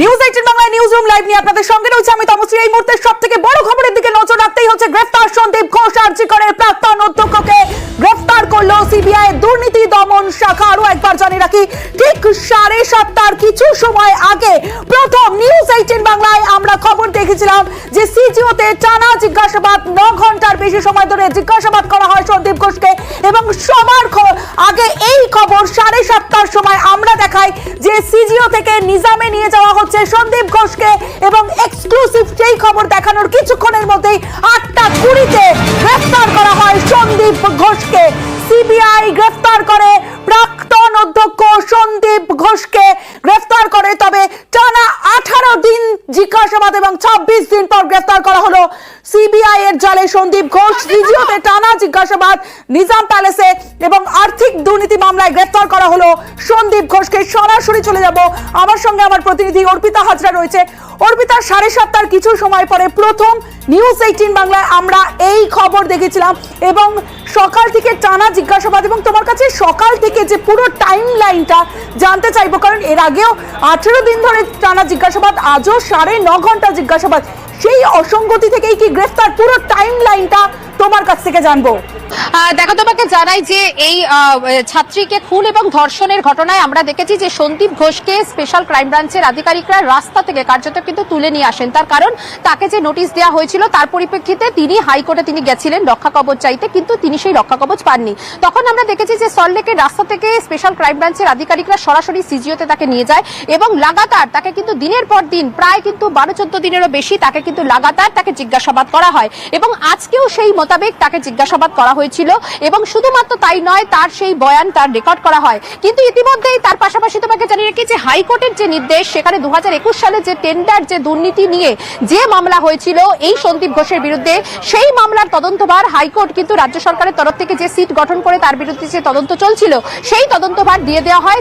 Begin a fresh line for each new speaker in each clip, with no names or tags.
News eighteen বাংলায় news room live নিয়ে আপনাদের সঙ্গে রয়েছে আমি তমশ্রী এই মুহূর্তে সব থেকে বড় খবরের দিকে নজর রাখতেই হচ্ছে গ্রেফতার সন্দীপ ঘোষ আর্জিকরের প্রাক্তন অধ্যক্ষকে। গ্রেফতার করল সিবিআই দুর্নীতি দমন শাখা। আরও একবার জানিয়ে রাখি, ঠিক সাড়ে সাতটার কিছু সময় আগে প্রথম নিউজ এইটিন বাংলায় আমরা খবর দেখেছিলাম যে সিজিওতে টানা জিজ্ঞাসাবাদ, ন ঘণ্টার বেশি সময় ধরে জিজ্ঞাসাবাদ করা হয় সন্দীপ ঘোষকে এবং সবার আগে এই খবর সাড়ে সাতটার সময় যে সিজিও থেকে নিজামে নিয়ে যাওয়া হচ্ছে সন্দীপ ঘোষকে এবং এক্সক্লুসিভ সেই খবর দেখানোর কিছুক্ষণের মধ্যেই আটটা কুড়িতে গ্রেফতার করা হয় সন্দীপ ঘোষকে। সিবিআই গ্রেফতার করে, প্রাক্তন অধ্যক্ষ সন্দীপ ঘোষকে গ্রেফতার করে, তবে টানা আঠারো দিন জিজ্ঞাসাবাদ এবং ছাব্বিশ দিন পর গ্রেফতার করা হলো সিবিআই এর জালে সন্দীপ ঘোষ, সিজিওতে টানা জিজ্ঞাসাবাদ, নিজাম প্যালেসে এবং আর্থিক দুর্নীতি মামলায় গ্রেফতার করা হলো সন্দীপ ঘোষকে। সরাসরি চলে যাব আমার সঙ্গে আমার প্রতিনিধি অর্পিতা হাজরা রয়েছে। অর্পিতা, সাড়ে সাতটার কিছু সময় পরে প্রথম নিউজ এইটিন বাংলায় আমরা এই খবর দেখেছিলাম এবং সকাল থেকে টানা জিজ্ঞাসাবাদ এবং তোমার কাছে সকাল থেকে যে পুরো টাইম লাইনটা জানতে চাইব, কারণ এর আগেও আঠেরো দিন ধরে টানা জিজ্ঞাসাবাদ, আজও সাড়ে ন ঘণ্টা জিজ্ঞাসাবাদ। সেই অসঙ্গতি থেকেই কি গ্রেফতার? পুরো টাইম লাইনটা তোমার কাছ থেকে জানব।
দেখো, তোমাকে জানাই যে এই ছাত্রীকে খুন এবং ধর্ষণের ঘটনায় আমরা দেখেছি যে সন্দীপ ঘোষকে স্পেশাল ক্রাইম ব্রাঞ্চের আধিকারিকরা রাস্তা থেকে কার্যত কিন্তু তুলে নিয়ে আসেন। তার কারণ, তাকে যে নোটিশ দেওয়া হয়েছিল, তার পরিপ্রেক্ষিতে তিনি হাইকোর্টে তিনি গেছিলেন, রক্ষা কবচ চাইতে, কিন্তু তিনি সেই রক্ষা কবচ পাননি। তখন আমরা দেখেছি যে সল্টলেকের রাস্তা থেকে স্পেশাল ক্রাইম ব্রাঞ্চের আধিকারিকরা সরাসরি সিজিওতে তাকে নিয়ে যায় এবং লাগাতার তাকে কিন্তু দিনের পর দিন, প্রায় কিন্তু বারো চোদ্দ দিনেরও বেশি তাকে কিন্তু লাগাতার তাকে জিজ্ঞাসাবাদ করা হয়। এবং আজকেও সেই মোতাবেক তাকে জিজ্ঞাসাবাদ করা হয়েছিল এবং শুধুমাত্র তাই নয়, তার সেই বয়ান তার রেকর্ড করা হয়। কিন্তু ইতিমধ্যেই তার পাশাপাশি তোমাকে জানিয়ে রাখি যে হাইকোর্টের যে নির্দেশ, সেখানে দু হাজার একুশ সালে যে টেন্ডার, যে দুর্নীতি নিয়ে যে মামলা হয়েছিল, এই সন্দীপ ঘোষের বিরুদ্ধে সেই মামলার তদন্তভার হাইকোর্ট কিন্তু রাজ্য সরকারের তরফ থেকে যে সিট গঠন করে তার বিরুদ্ধে যে তদন্ত চলছিল, সেই তদন্তভার দিয়ে দেওয়া হয়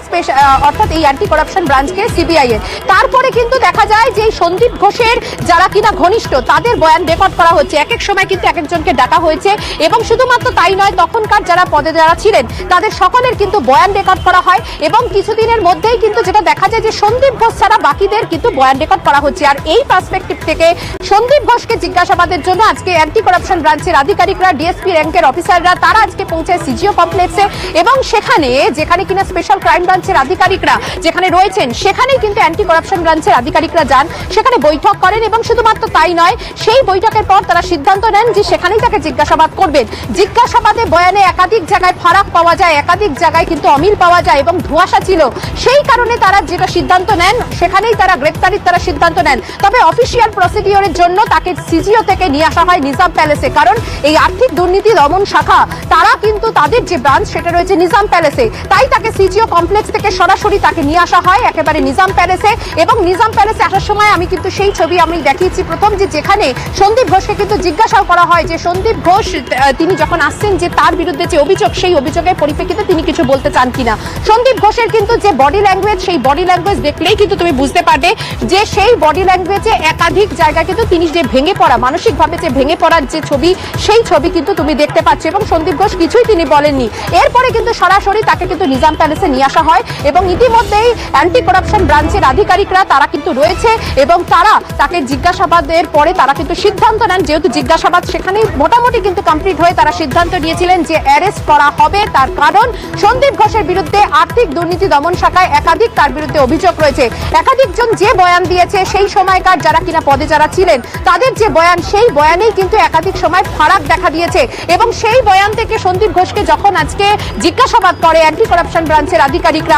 অর্থাৎ এই অ্যান্টি করাপশন ব্রাঞ্চকে সিবিআই এর। তারপরে কিন্তু দেখা যায় যে সন্দীপ ঘোষের যারা কিনা ঘনিষ্ঠ, তাদের বয়ান রেকর্ড করা হচ্ছে। এক এক সময় কিন্তু এক একজনকে ডাকা হয়েছে এবং শুধুমাত্র তাই নয়, তখনকার যারা পদে যারা ছিলেন, তাদের সকলের কিন্তু বয়ান রেকর্ড করা হয় এবং কিছুদিনের মধ্যেই কিন্তু যেটা দেখা যায় যে সন্দীপ ঘোষ ছাড়া বাকিদের কিন্তু বয়ান রেকর্ড করা হচ্ছে। আর এই পার্সপেক্টিভ থেকে সন্দীপ ঘোষকে জিজ্ঞাসাবাদের জন্য আজকে অ্যান্টি করাপশন ব্রাঞ্চের আধিকারিকরা ডিএসপি র্যাঙ্কের অফিসাররা তারা আজকে পৌঁছায় সিজিও কমপ্লেক্সে এবং সেখানে, যেখানে কিনা স্পেশাল ক্রাইম ব্রাঞ্চের আধিকারিকরা যেখানে রয়েছেন, সেখানেই কিন্তু অ্যান্টি করাপশন ব্রাঞ্চের আধিকারিকরা যান, সেখানে বৈঠক করেন এবং শুধুমাত্র তাই নয়, সেই বৈঠকের পর তারা সিদ্ধান্ত নেন যে সেখানেই তাকে জিজ্ঞাসাবাদ করবেন। জিজ্ঞাসাবাদে বয়ানে একাধিক জায়গায় ফারাক পাওয়া যায়, একাধিক জায়গায় কিন্তু অমিল পাওয়া যায় এবং ধোঁয়াশা ছিল। সেই কারণে তারা যেটা সিদ্ধান্ত নেন, সেখানেই তারা গ্রেপ্তারির তারা সিদ্ধান্ত নেন। তবে অফিসিয়াল প্রসিডিওরের জন্য তাকে সিজিও থেকে নিয়ে আসা হয় নিজাম প্যালেসে। কারণ এই আর্থিক দুর্নীতি দমন শাখা, তারা কিন্তু তাদের যে ব্রাঞ্চ, সেটা রয়েছে নিজাম প্যালেসে। তাই তাকে সিজিও কমপ্লেক্স থেকে সরাসরি তাকে নিয়ে আসা হয় একেবারে নিজাম প্যালেসে। এবং নিজাম প্যালেসে আসার সময় আমি কিন্তু সেই ছবি আমি দেখিয়েছি। প্রথম যে যেখানে সন্দীপ ঘোষকে কিন্তু জিজ্ঞাসাও করা হয় যে সন্দীপ ঘোষ তিনি যখন আসছেন যে তার বিরুদ্ধে যে অভিযোগ, সেই অভিযোগের পরিপ্রেক্ষিতে তিনি কিছু বলতে চান কিনা। সন্দীপ ঘোষের কিন্তু যে বডি ল্যাঙ্গুয়েজ সেই বডি ল্যাঙ্গুয়েজ দেখলেই কিন্তু তুমি বুঝতে পারবে যে সেই বডি ল্যাঙ্গুয়েজে একাধিক জায়গা কিন্তু তিনি যে ভেঙে পড়া, মানসিকভাবে যে ভেঙে পড়ার যে ছবি, সেই ছবি কিন্তু তুমি দেখতে পাচ্ছ এবং সন্দীপ ঘোষ কিছুই তিনি বলেননি। এরপরে কিন্তু সরাসরি তাকে কিন্তু নিজাম প্যালেসে নিয়ে আসা হয় এবং ইতিমধ্যেই অ্যান্টি করাপশন ব্রাঞ্চের আধিকারিকরা তারা কিন্তু রয়েছে এবং তারা তাকে জিজ্ঞাসাবাদের পরে তারা কিন্তু সিদ্ধান্ত নেন, যেহেতু জিজ্ঞাসাবাদ সেখানেই মোটামুটি কিন্তু কমপ্লিট হয়ে তারা সিদ্ধান্ত নিয়েছিলেন যে অ্যারেস্ট করা হবে। তার কারণ, সন্দীপ ঘোষের বিরুদ্ধে আর্থিক দুর্নীতি দমন শাখায় একাধিক তার বিরুদ্ধে অভিযোগ রয়েছে। একাধিকজন যে বয়ান দিয়েছে সেই সময়কার যারা কিনা পদে যারা ছিলেন, তাদের যে বয়ান, সেই বয়ানেই কিন্তু একাধিক সময় ফারাক দেখা দিয়েছে। এবং সেই বয়ান থেকে সন্দীপ ঘোষকে যখন আজকে জিজ্ঞাসাবাদ করে অ্যান্টি করাপশন ব্রাঞ্চের আধিকারিকরা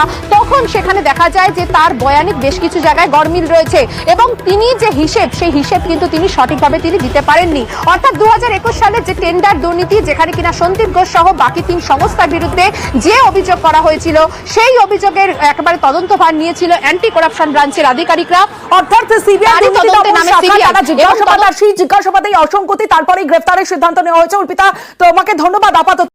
তখন সেখানে দেখা যায় যে তার বয়ানে বেশ কিছু জায়গায় গরমিল রয়েছে এবং তিনি যে হিসেব সেই হিসেব কিন্তু তিনি সঠিকভাবে তিনি দিতে পারেননি। অর্থাৎ দু সালের যে টেন্ডার দুর্নীতি যেখানে কিনা সন্দীপ ঘোষ সহ বাকি তিন সংস্থার বিরুদ্ধে যে অভিযোগ করা হয়েছিল সেই অভিযোগের একেবারে তদন্তভার নিয়েছিল অ্যান্টি করাপশন ব্রাঞ্চের আধিকারিকরা।
অর্থাৎ
তদন্তে
জিজ্ঞাসাবাদ
তদন্ত-
সেই জিজ্ঞাসাবাদে অসঙ্গতি তারপরেই গ্রেফতারের সিদ্ধান্ত নেওয়া হয়েছে। অর্পিতা তোমাকে ধন্যবাদ। আপাতত